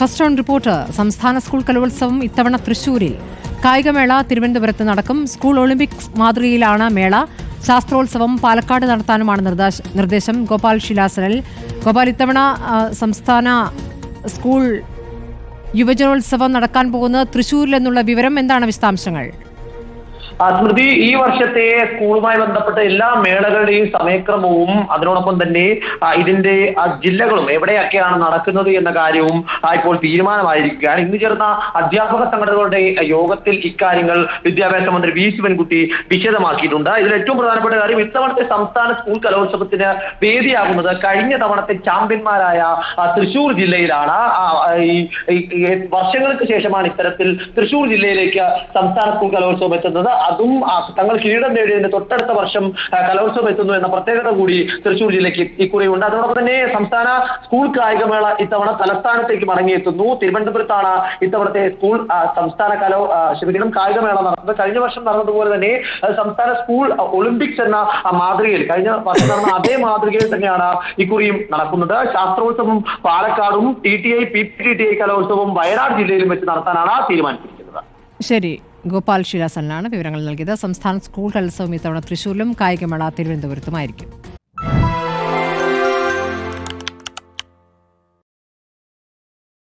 First round report. സംസ്ഥാന school കലോത്സവം ഇത്തവണ തൃശൂരിൽ. കായികമേള തിരുവനന്തപുരത്ത് നടക്കും. സ്കൂൾ ഒളിമ്പിക്സ് മാതൃകയിലാണ് മേള. ശാസ്ത്രോത്സവം പാലക്കാട് നടത്താനുമാണ് നിർദ്ദേശ- ഗോപാൽ ശിലാസനൽ. ഗോപാൽ ഇത്തവണ സംസ്ഥാന സ്കൂൾ യുവജനോത്സവം നടക്കാൻ പോകുന്നത് തൃശൂരിൽ എന്നുള്ള വിവരം എന്താണ് വിശദാംശങ്ങൾ? സ്മൃതി ഈ വർഷത്തെ സ്കൂളുമായി ബന്ധപ്പെട്ട എല്ലാ മേളകളുടെയും സമയക്രമവും അതിനോടൊപ്പം തന്നെ ഇതിന്റെ ജില്ലകളും എവിടെയൊക്കെയാണ് നടക്കുന്നത് എന്ന കാര്യവും ഇപ്പോൾ തീരുമാനമായിരിക്കുകയാണ്. ഇന്ന് ചേർന്ന അധ്യാപക സംഘടനകളുടെ യോഗത്തിൽ ഇക്കാര്യങ്ങൾ വിദ്യാഭ്യാസ മന്ത്രി വി ശിവൻകുട്ടി വിശദമാക്കിയിട്ടുണ്ട്. ഇതിൽ ഏറ്റവും പ്രധാനപ്പെട്ട കാര്യം ഇത്തവണത്തെ സംസ്ഥാന സ്കൂൾ കലോത്സവത്തിന് വേദിയാകുന്നത് കഴിഞ്ഞ തവണത്തെ ചാമ്പ്യന്മാരായ തൃശൂർ ജില്ലയിലാണ്. വർഷങ്ങൾക്ക് ശേഷമാണ് ഇത്തരത്തിൽ തൃശൂർ ജില്ലയിലേക്ക് സംസ്ഥാന സ്കൂൾ കലോത്സവം എത്തുന്നത്. അതും തങ്ങൾ കിരീടം നേടിയതിന്റെ തൊട്ടടുത്ത വർഷം കലോത്സവം എത്തുന്നു എന്ന പ്രത്യേകത കൂടി തൃശൂർ ജില്ലയ്ക്ക് ഇക്കുറി ഉണ്ട് അതോടൊപ്പം തന്നെ സംസ്ഥാന സ്കൂൾ കായികമേള ഇത്തവണ തലസ്ഥാനത്തേക്ക് മടങ്ങിയെത്തുന്നു. തിരുവനന്തപുരത്താണ് ഇത്തവണത്തെ സ്കൂൾ സംസ്ഥാന കലോ ക്ഷമിക്കണം കായികമേള നടന്നത്. കഴിഞ്ഞ വർഷം നടന്നതുപോലെ തന്നെ സംസ്ഥാന സ്കൂൾ ഒളിമ്പിക്സ് എന്ന മാതൃകയിൽ കഴിഞ്ഞ വർഷം നടന്ന അതേ മാതൃകയിൽ തന്നെയാണ് ഇക്കുറിയും നടക്കുന്നത്. ശാസ്ത്രോത്സവം പാലക്കാടും T T I P T T I കലോത്സവം വയനാട് ജില്ലയിലും വെച്ച് നടത്താനാണ് തീരുമാനിച്ചിരിക്കുന്നത്. ശരി ഗോപാൽ ശിലാസനാണ് വിവരങ്ങൾ നൽകിയത്. സംസ്ഥാന സ്കൂൾ കലോത്സവം ഇത്തവണ തൃശൂരിലും കായികമേള തിരുവനന്തപുരത്തുമായിരിക്കും.